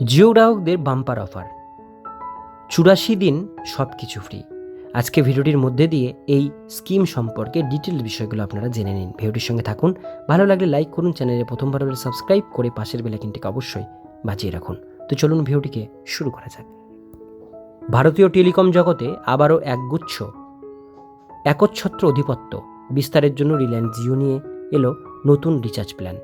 জিও গ্রাহকদের bumper offer চুরাশি দিন সব কিছু ফ্রি আজকে ভিডিওটির মধ্যে দিয়ে এই স্কিম সম্পর্কে ডিটেল বিষয়গুলো আপনারা জেনে নিন। ভিডিওটির সঙ্গে থাকুন। ভালো লাগলে লাইক করুন, চ্যানেলে প্রথমবার হলে সাবস্ক্রাইব করে পাশের বেলাইকিনটিকে অবশ্যই বাঁচিয়ে রাখুন। তো চলুন ভিডিওটিকে শুরু করা যাক। ভারতীয় টেলিকম জগতে আবারও একগুচ্ছ, একচ্ছত্র অধিপত্য বিস্তারের জন্য রিলায়েন্স জিও নিয়ে এলো নতুন রিচার্জ প্ল্যান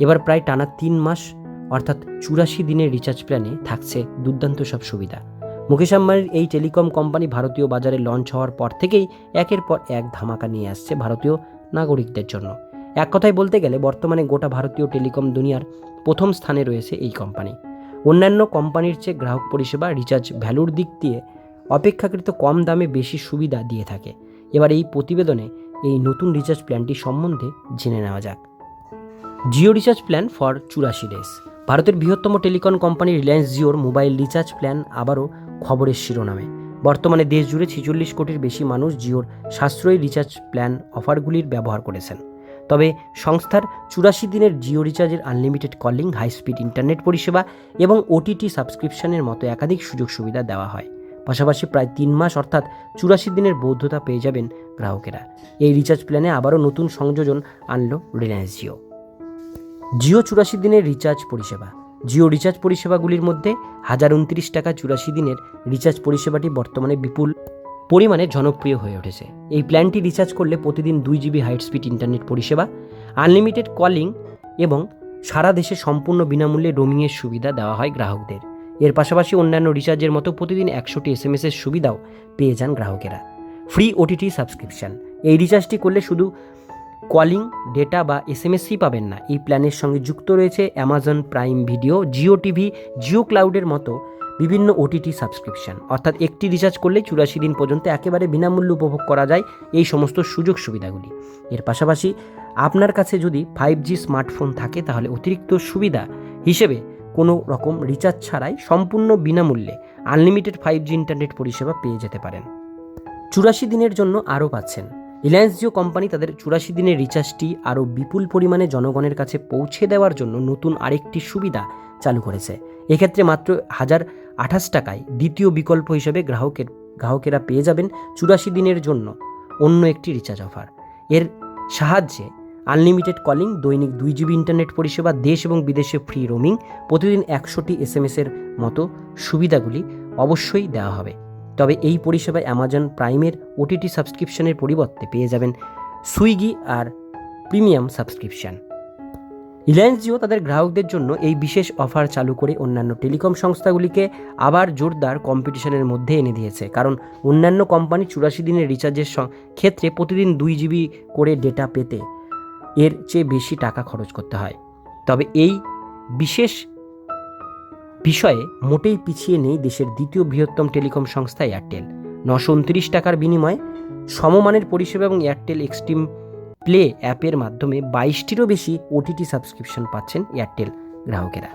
এবার প্রায় টানা তিন মাস অর্থাৎ চুরাশি দিনের রিচার্জ প্ল্যানে থাকছে দুর্দান্ত সব সুবিধা। মুকেশ আম্বানির এই টেলিকম কোম্পানি ভারতীয় বাজারে লঞ্চ হওয়ার পর থেকেই একের পর এক ধামাকা নিয়ে আসছে ভারতীয় নাগরিকদের জন্য। এক কথায় বলতে গেলে বর্তমানে গোটা ভারতীয় টেলিকম দুনিয়ার প্রথম স্থানে রয়েছে এই কোম্পানি অন্যান্য কোম্পানির চেয়ে গ্রাহক পরিষেবা রিচার্জ ভ্যালুর দিক দিয়ে অপেক্ষাকৃত কম দামে বেশি সুবিধা দিয়ে থাকে। এবার এই প্রতিবেদনে এই নতুন রিচার্জ প্ল্যানটি সম্বন্ধে জেনে নেওয়া যাক। জিও রিচার্জ প্ল্যান ফর চুরাশি ডেজ ভারতের বৃহত্তম টেলিকম কোম্পানি রিলায়েন্স জিওর মোবাইল রিচার্জ প্ল্যান আবারও খবরের শিরোনামে। বর্তমানে দেশ জুড়ে ছেচল্লিশ কোটির বেশি মানুষ জিওর সাশ্রয়ী রিচার্জ প্ল্যান অফারগুলির ব্যবহার করেছেন। তবে সংস্থার চুরাশি দিনের জিও রিচার্জের unlimited calling high speed internet পরিষেবা এবং ওটিটি সাবস্ক্রিপশনের মতো একাধিক সুযোগ সুবিধা দেওয়া হয়। পাশাপাশি প্রায় তিন মাস অর্থাৎ চুরাশি দিনের বৈধতা পেয়ে যাবেন গ্রাহকেরা। এই রিচার্জ প্ল্যানে আবারও নতুন সংযোজন আনলো রিলায়েন্স জিও। জিও চুরাশি দিনের রিচার্জ পরিষেবা। জিও রিচার্জ পরিষেবাগুলির মধ্যে হাজার উনত্রিশ টাকা চুরাশি দিনের রিচার্জ পরিষেবাটি বর্তমানে বিপুল পরিমাণে জনপ্রিয় হয়ে উঠেছে। এই প্ল্যানটি রিচার্জ করলে প্রতিদিন দুই জিবি হাইট স্পিড ইন্টারনেট পরিষেবা, আনলিমিটেড কলিং এবং সারা দেশে সম্পূর্ণ বিনামূল্যে রোমিংয়ের সুবিধা দেওয়া হয় গ্রাহকদের। এর পাশাপাশি অন্যান্য রিচার্জের মতো প্রতিদিন একশোটি এস এম এর সুবিধাও পেয়ে যান গ্রাহকেরা। Free OTT subscription. এই রিচার্জটি করলে শুধু কলিং, ডেটা বা এস এম এসই পাবেন না। এই প্ল্যানের সঙ্গে যুক্ত রয়েছে Amazon Prime Video Jio TV Jio ক্লাউডের মতো বিভিন্ন ওটিটি সাবস্ক্রিপশন অর্থাৎ একটি রিচার্জ করলে চুরাশি দিন পর্যন্ত একেবারে বিনামূল্যে উপভোগ করা যায় এই সমস্ত সুযোগ সুবিধাগুলি। এর পাশাপাশি আপনার কাছে যদি ফাইভ জি স্মার্টফোন থাকে, তাহলে অতিরিক্ত সুবিধা হিসেবে কোনো রকম রিচার্জ ছাড়াই সম্পূর্ণ বিনামূল্যে আনলিমিটেড ফাইভ জি ইন্টারনেট পরিষেবা পেয়ে যেতে পারেন। চুরাশি দিনের জন্য আরও পাচ্ছেন। রিলায়েন্স জিও কোম্পানি তাদের চুরাশি দিনের রিচার্জটি আরও বিপুল পরিমাণে জনগণের কাছে পৌঁছে দেওয়ার জন্য নতুন আরেকটি সুবিধা চালু করেছে। এক্ষেত্রে মাত্র হাজার আঠাশ টাকায় দ্বিতীয় বিকল্প হিসেবে গ্রাহকের, গ্রাহকেরা পেয়ে যাবেন চুরাশি দিনের জন্য অন্য একটি রিচার্জ অফার এর সাহায্যে আনলিমিটেড কলিং দৈনিক দুই জিবি ইন্টারনেট পরিষেবা, দেশ এবং বিদেশে ফ্রি রোমিং প্রতিদিন একশোটি এস এম মতো সুবিধাগুলি অবশ্যই দেওয়া হবে। তবে এই পরিষেবায় অ্যামাজন প্রাইমের ওটিটি সাবস্ক্রিপশনের পরিবর্তে পেয়ে যাবেন সুইগি আর প্রিমিয়াম সাবস্ক্রিপশন রিলায়েন্স জিও তাদের গ্রাহকদের জন্য এই বিশেষ অফার চালু করে অন্যান্য টেলিকম সংস্থাগুলিকে আবার জোরদার কম্পিটিশনের মধ্যে এনে দিয়েছে। কারণ অন্যান্য কোম্পানি চুরাশি দিনের রিচার্জের ক্ষেত্রে প্রতিদিন দুই জিবি করে ডেটা পেতে এর চেয়ে বেশি টাকা খরচ করতে হয়। তবে এই বিশেষ বিষয়ে মোটেই পিছিয়ে নেই দেশের দ্বিতীয় বৃহত্তম টেলিকম সংস্থা এয়ারটেল। নশো উনত্রিশ টাকার বিনিময়ে সমমানের পরিষেবা এবং এয়ারটেল এক্সট্রিম প্লে অ্যাপের মাধ্যমে বাইশটিরও বেশি ওটিটি সাবস্ক্রিপশন পাচ্ছেন এয়ারটেল গ্রাহকেরা।